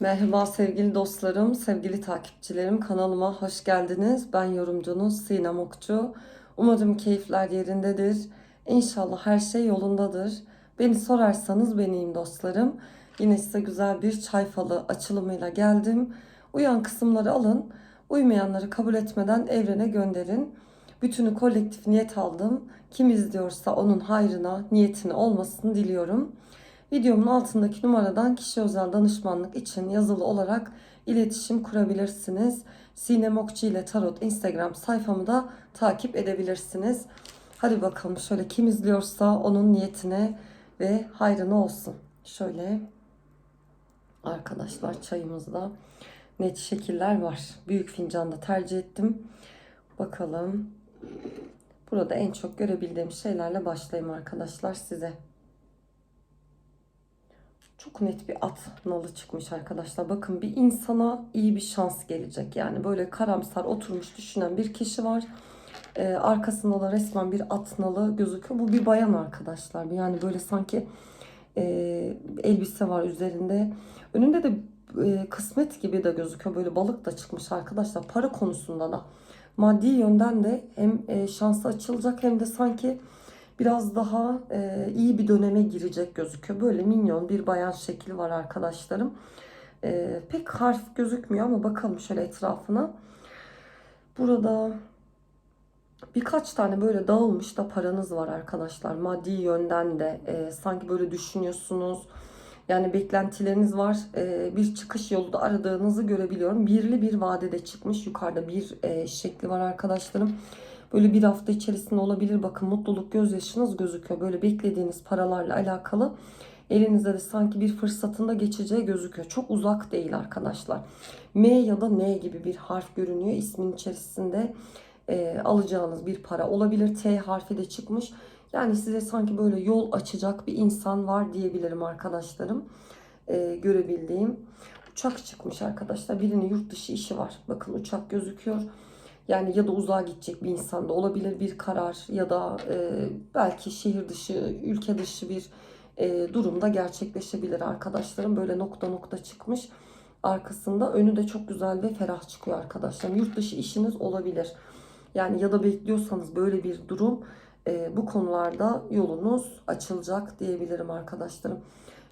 Merhaba sevgili dostlarım, sevgili takipçilerim. Kanalıma hoş geldiniz. Ben yorumcunuz Sinem Okçu. Umarım keyifler yerindedir. İnşallah her şey yolundadır. Beni sorarsanız beniyim dostlarım. Yine size güzel bir çay falı açılımıyla geldim. Uyan kısımları alın. Uymayanları kabul etmeden evrene gönderin. Bütünü kolektif niyet aldım. Kim izliyorsa onun hayrına, niyetine olmasını diliyorum. Videomun altındaki numaradan kişi özel danışmanlık için yazılı olarak iletişim kurabilirsiniz. Sinem Okçu ile Tarot Instagram sayfamı da takip edebilirsiniz. Hadi bakalım şöyle kim izliyorsa onun niyetine ve hayrına olsun. Şöyle arkadaşlar çayımızda net şekiller var. Büyük fincanda tercih ettim. Bakalım. Burada en çok görebildiğim şeylerle başlayayım arkadaşlar size. Çok net bir at nalı çıkmış arkadaşlar. Bakın bir insana iyi bir şans gelecek. Yani böyle karamsar oturmuş düşünen bir kişi var. Ee, arkasında da resmen bir at nalı gözüküyor. Bu bir bayan arkadaşlar. Yani böyle sanki e, elbise var üzerinde. Önünde de e, kısmet gibi de gözüküyor. Böyle balık da çıkmış arkadaşlar. Para konusunda da maddi yönden de hem e, şansı açılacak hem de sanki biraz daha e, iyi bir döneme girecek gözüküyor. Böyle minyon bir bayan şekli var arkadaşlarım. E, pek harf gözükmüyor ama bakalım şöyle etrafına. Burada birkaç tane böyle dağılmış da paranız var arkadaşlar. Maddi yönden de e, sanki böyle düşünüyorsunuz. Yani beklentileriniz var. E, bir çıkış yolu da aradığınızı görebiliyorum. Birli bir vadede çıkmış. Yukarıda bir e, şekli var arkadaşlarım. Böyle bir hafta içerisinde olabilir. Bakın mutluluk gözyaşınız gözüküyor. Böyle beklediğiniz paralarla alakalı. Elinizde de sanki bir fırsatında geçeceği gözüküyor. Çok uzak değil arkadaşlar. M ya da N gibi bir harf görünüyor. ismin içerisinde e, alacağınız bir para olabilir. T harfi de çıkmış. Yani size sanki böyle yol açacak bir insan var diyebilirim arkadaşlarım. E, görebildiğim. Uçak çıkmış arkadaşlar. Birinin yurt dışı işi var. Bakın uçak gözüküyor. Yani ya da uzağa gidecek bir insan da olabilir bir karar ya da e, belki şehir dışı, ülke dışı bir e, durumda gerçekleşebilir arkadaşlarım. Böyle nokta nokta çıkmış. Arkasında önü de çok güzel ve ferah çıkıyor arkadaşlarım. Yurt dışı işiniz olabilir. Yani ya da bekliyorsanız böyle bir durum e, bu konularda yolunuz açılacak diyebilirim arkadaşlarım.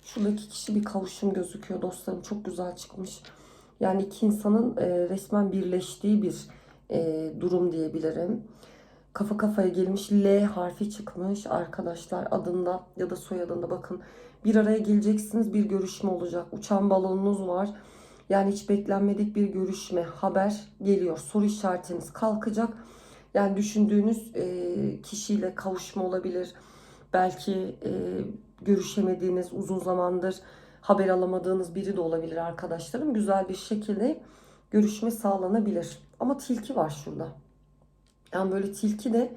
Şuradaki kişi bir kavuşum gözüküyor dostlarım. Çok güzel çıkmış. Yani iki insanın e, resmen birleştiği bir e, durum diyebilirim. Kafa kafaya gelmiş L harfi çıkmış arkadaşlar adında ya da soyadında bakın. Bir araya geleceksiniz bir görüşme olacak. Uçan balonunuz var. Yani hiç beklenmedik bir görüşme, haber geliyor. Soru işaretiniz kalkacak. Yani düşündüğünüz e, kişiyle kavuşma olabilir. Belki e, görüşemediğiniz uzun zamandır haber alamadığınız biri de olabilir arkadaşlarım. Güzel bir şekilde görüşme sağlanabilir. Ama tilki var şurada. Yani böyle tilki de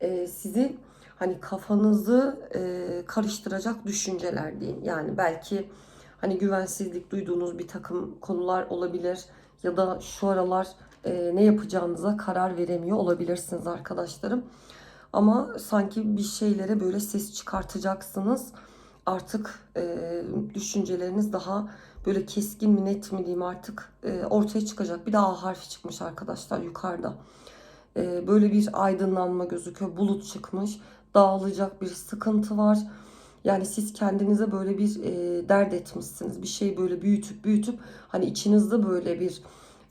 e, sizin hani kafanızı e, karıştıracak düşünceler diyeyim. Yani belki hani güvensizlik duyduğunuz bir takım konular olabilir ya da şu aralar e, ne yapacağınıza karar veremiyor olabilirsiniz arkadaşlarım. Ama sanki bir şeylere böyle ses çıkartacaksınız. Artık e, düşünceleriniz daha böyle keskin mi net mi diyeyim artık e, ortaya çıkacak. Bir daha A harfi çıkmış arkadaşlar yukarıda. E, böyle bir aydınlanma gözüküyor. Bulut çıkmış. Dağılacak bir sıkıntı var. Yani siz kendinize böyle bir e, dert etmişsiniz. Bir şey böyle büyütüp büyütüp hani içinizde böyle bir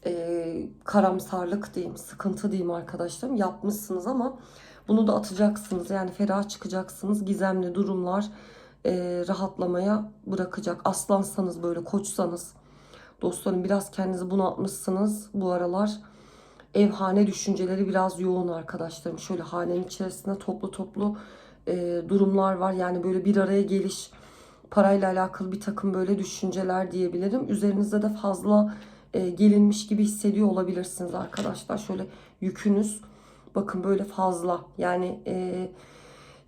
e, karamsarlık diyeyim, sıkıntı diyeyim arkadaşlarım yapmışsınız ama bunu da atacaksınız. Yani ferah çıkacaksınız. Gizemli durumlar e, rahatlamaya bırakacak. Aslansanız böyle koçsanız dostlarım biraz kendinizi bunaltmışsınız bu aralar. Evhane düşünceleri biraz yoğun arkadaşlarım. Şöyle hanenin içerisinde toplu toplu e, durumlar var. Yani böyle bir araya geliş parayla alakalı bir takım böyle düşünceler diyebilirim. Üzerinizde de fazla e, gelinmiş gibi hissediyor olabilirsiniz arkadaşlar. Şöyle yükünüz bakın böyle fazla. Yani e,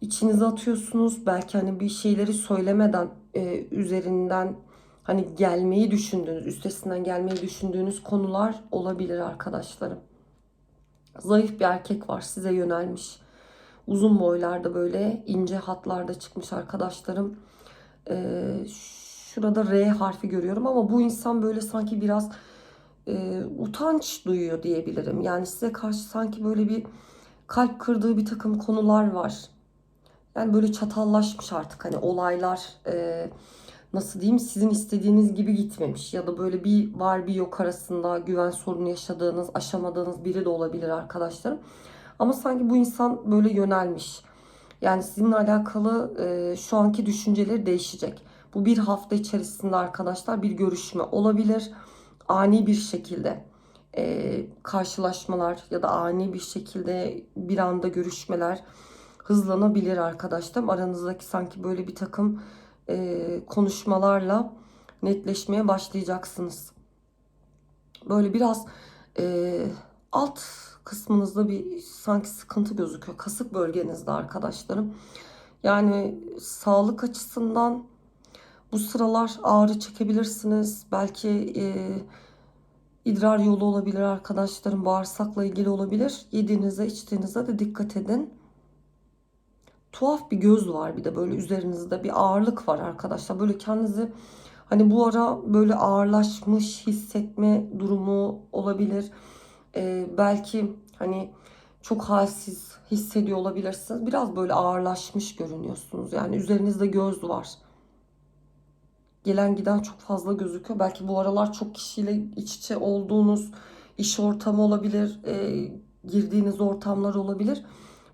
içinize atıyorsunuz. Belki hani bir şeyleri söylemeden e, üzerinden hani gelmeyi düşündüğünüz, üstesinden gelmeyi düşündüğünüz konular olabilir arkadaşlarım. Zayıf bir erkek var size yönelmiş. Uzun boylarda böyle ince hatlarda çıkmış arkadaşlarım. Ee, Şurada R harfi görüyorum ama bu insan böyle sanki biraz e, utanç duyuyor diyebilirim. Yani size karşı sanki böyle bir kalp kırdığı bir takım konular var. Yani böyle çatallaşmış artık hani olaylar e, nasıl diyeyim sizin istediğiniz gibi gitmemiş ya da böyle bir var bir yok arasında güven sorunu yaşadığınız aşamadığınız biri de olabilir arkadaşlarım. Ama sanki bu insan böyle yönelmiş. Yani sizinle alakalı e, şu anki düşünceleri değişecek. Bu bir hafta içerisinde arkadaşlar bir görüşme olabilir. Ani bir şekilde e, karşılaşmalar ya da ani bir şekilde bir anda görüşmeler hızlanabilir arkadaşlarım. Aranızdaki sanki böyle bir takım e, konuşmalarla netleşmeye başlayacaksınız. Böyle biraz e, alt kısmınızda bir sanki sıkıntı gözüküyor. Kasık bölgenizde arkadaşlarım. Yani sağlık açısından bu sıralar ağrı çekebilirsiniz. Belki e, idrar yolu olabilir arkadaşlarım. Bağırsakla ilgili olabilir. Yediğinize içtiğinize de dikkat edin. Tuhaf bir göz var bir de böyle üzerinizde bir ağırlık var arkadaşlar. Böyle kendinizi hani bu ara böyle ağırlaşmış hissetme durumu olabilir. Ee, belki hani çok halsiz hissediyor olabilirsiniz. Biraz böyle ağırlaşmış görünüyorsunuz. Yani üzerinizde göz var. Gelen giden çok fazla gözüküyor. Belki bu aralar çok kişiyle iç içe olduğunuz iş ortamı olabilir. e, girdiğiniz ortamlar olabilir.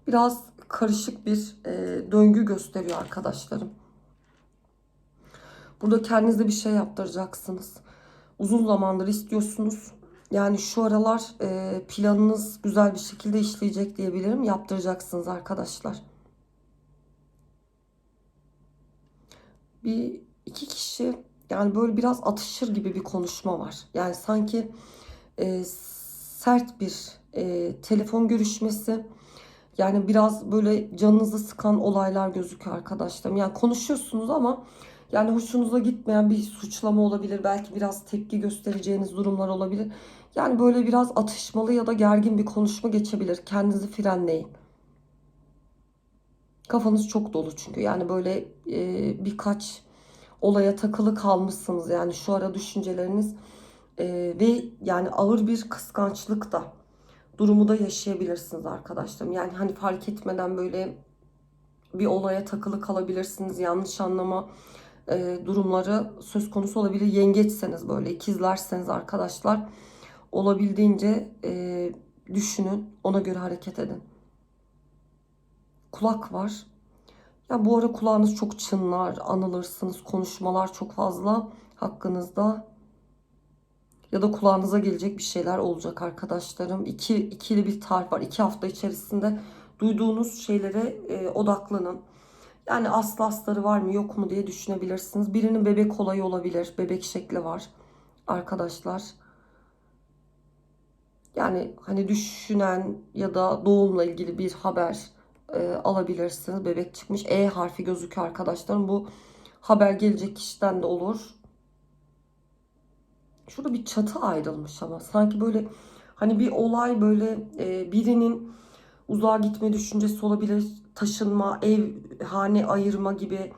Biraz karışık bir e, döngü gösteriyor arkadaşlarım. Burada kendinize bir şey yaptıracaksınız. Uzun zamandır istiyorsunuz. Yani şu aralar e, planınız güzel bir şekilde işleyecek diyebilirim. Yaptıracaksınız arkadaşlar. Bir iki kişi yani böyle biraz atışır gibi bir konuşma var. Yani sanki e, sert bir e, telefon görüşmesi. Yani biraz böyle canınızı sıkan olaylar gözüküyor arkadaşlarım. Yani konuşuyorsunuz ama yani hoşunuza gitmeyen bir suçlama olabilir. Belki biraz tepki göstereceğiniz durumlar olabilir. Yani böyle biraz atışmalı ya da gergin bir konuşma geçebilir. Kendinizi frenleyin. Kafanız çok dolu çünkü. Yani böyle e, birkaç olaya takılı kalmışsınız. Yani şu ara düşünceleriniz e, ve yani ağır bir kıskançlık da durumu da yaşayabilirsiniz arkadaşlarım. Yani hani fark etmeden böyle bir olaya takılı kalabilirsiniz. Yanlış anlama e, durumları söz konusu olabilir. Yengeçseniz böyle ikizlerseniz arkadaşlar olabildiğince e, düşünün. Ona göre hareket edin. Kulak var. Ya bu ara kulağınız çok çınlar, anılırsınız, konuşmalar çok fazla hakkınızda. Ya da kulağınıza gelecek bir şeyler olacak arkadaşlarım. İki, ikili bir tarih var. İki hafta içerisinde duyduğunuz şeylere e, odaklanın. Yani aslı asları var mı yok mu diye düşünebilirsiniz. Birinin bebek olayı olabilir. Bebek şekli var arkadaşlar. Yani hani düşünen ya da doğumla ilgili bir haber e, alabilirsiniz. Bebek çıkmış. E harfi gözüküyor arkadaşlarım. Bu haber gelecek kişiden de olur. Şurada bir çatı ayrılmış ama sanki böyle hani bir olay böyle e, birinin uzağa gitme düşüncesi olabilir. Taşınma, ev, hane ayırma gibi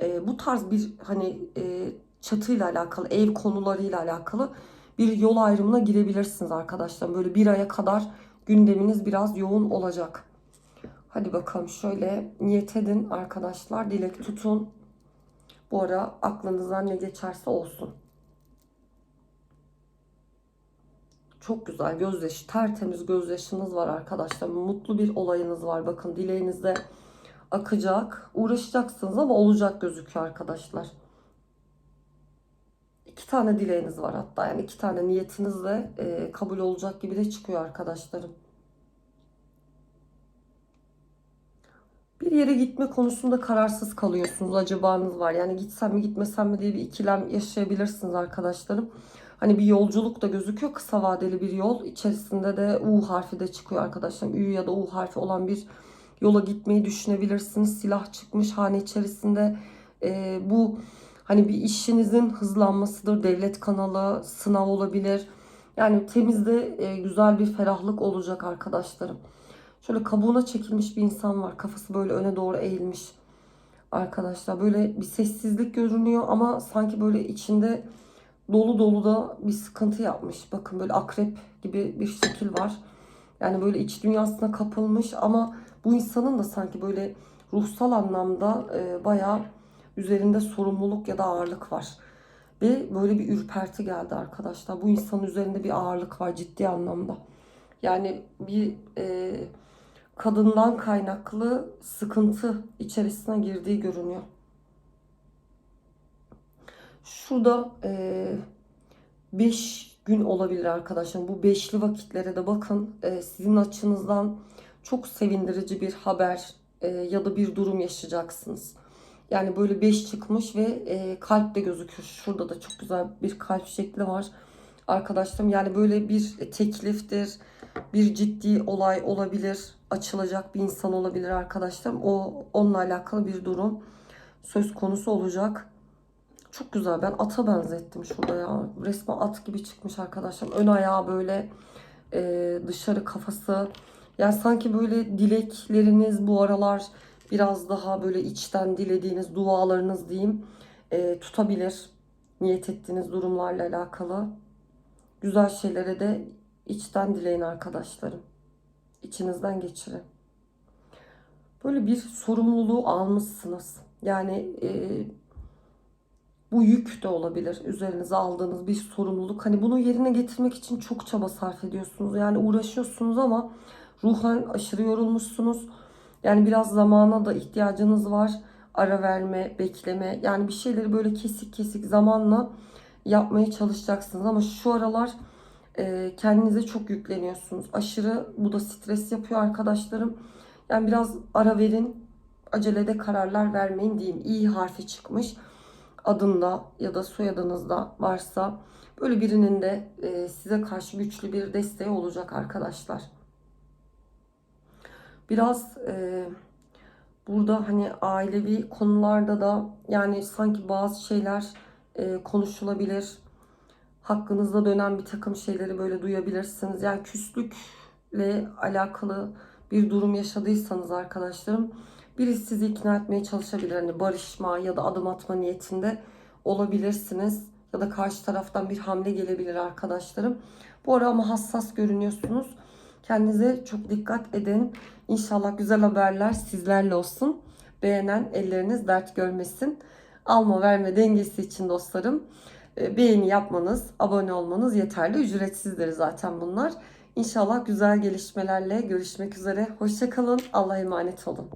e, bu tarz bir hani e, çatıyla alakalı, ev konularıyla alakalı bir yol ayrımına girebilirsiniz arkadaşlar. Böyle bir aya kadar gündeminiz biraz yoğun olacak. Hadi bakalım şöyle niyet edin arkadaşlar. Dilek tutun. Bu ara aklınızdan ne geçerse olsun. Çok güzel gözyaşı, tertemiz gözyaşınız var arkadaşlar. Mutlu bir olayınız var. Bakın dileğinizde akacak. Uğraşacaksınız ama olacak gözüküyor arkadaşlar. İki tane dileğiniz var hatta. Yani iki tane niyetinizle e, kabul olacak gibi de çıkıyor arkadaşlarım. Bir yere gitme konusunda kararsız kalıyorsunuz. Acabanız var. Yani gitsem mi gitmesem mi diye bir ikilem yaşayabilirsiniz arkadaşlarım. Hani bir yolculuk da gözüküyor. Kısa vadeli bir yol. İçerisinde de U harfi de çıkıyor arkadaşlarım. Ü ya da U harfi olan bir yola gitmeyi düşünebilirsiniz. Silah çıkmış hane içerisinde. Ee, bu hani bir işinizin hızlanmasıdır. Devlet kanalı, sınav olabilir. Yani temizde e, güzel bir ferahlık olacak arkadaşlarım. Şöyle kabuğuna çekilmiş bir insan var. Kafası böyle öne doğru eğilmiş. Arkadaşlar böyle bir sessizlik görünüyor ama sanki böyle içinde dolu dolu da bir sıkıntı yapmış. Bakın böyle akrep gibi bir şekil var. Yani böyle iç dünyasına kapılmış ama bu insanın da sanki böyle ruhsal anlamda e, bayağı üzerinde sorumluluk ya da ağırlık var. Ve böyle bir ürperti geldi arkadaşlar. Bu insanın üzerinde bir ağırlık var ciddi anlamda. Yani bir e, kadından kaynaklı sıkıntı içerisine girdiği görünüyor. Şurada 5 gün olabilir arkadaşlar. Bu beşli vakitlere de bakın. E, sizin açınızdan çok sevindirici bir haber e, ya da bir durum yaşayacaksınız. Yani böyle 5 çıkmış ve e, kalp de gözüküyor. Şurada da çok güzel bir kalp şekli var. Arkadaşlarım yani böyle bir tekliftir, bir ciddi olay olabilir, açılacak bir insan olabilir arkadaşlarım. O onunla alakalı bir durum söz konusu olacak. Çok güzel. Ben ata benzettim şurada ya. Resmen at gibi çıkmış arkadaşlar. Ön ayağı böyle e, dışarı kafası. Yani sanki böyle dilekleriniz bu aralar biraz daha böyle içten dilediğiniz dualarınız diyeyim e, tutabilir. Niyet ettiğiniz durumlarla alakalı. Güzel şeylere de içten dileyin arkadaşlarım. İçinizden geçirin. Böyle bir sorumluluğu almışsınız. Yani e, bu yük de olabilir. Üzerinize aldığınız bir sorumluluk. Hani bunu yerine getirmek için çok çaba sarf ediyorsunuz. Yani uğraşıyorsunuz ama ruhen aşırı yorulmuşsunuz. Yani biraz zamana da ihtiyacınız var. Ara verme, bekleme. Yani bir şeyleri böyle kesik kesik zamanla yapmaya çalışacaksınız. Ama şu aralar e, kendinize çok yükleniyorsunuz. Aşırı bu da stres yapıyor arkadaşlarım. Yani biraz ara verin. Acelede kararlar vermeyin diyeyim. İyi harfi çıkmış adında ya da soyadınızda varsa böyle birinin de e, size karşı güçlü bir desteği olacak arkadaşlar. Biraz e, burada hani ailevi konularda da yani sanki bazı şeyler e, konuşulabilir. Hakkınızda dönen bir takım şeyleri böyle duyabilirsiniz. Yani küslükle alakalı bir durum yaşadıysanız arkadaşlarım birisi sizi ikna etmeye çalışabilir. Hani barışma ya da adım atma niyetinde olabilirsiniz. Ya da karşı taraftan bir hamle gelebilir arkadaşlarım. Bu ara ama hassas görünüyorsunuz. Kendinize çok dikkat edin. İnşallah güzel haberler sizlerle olsun. Beğenen elleriniz dert görmesin. Alma verme dengesi için dostlarım. e, Beğeni yapmanız, abone olmanız yeterli. Ücretsizdir zaten bunlar. İnşallah güzel gelişmelerle görüşmek üzere. Hoşçakalın. Allah'a emanet olun.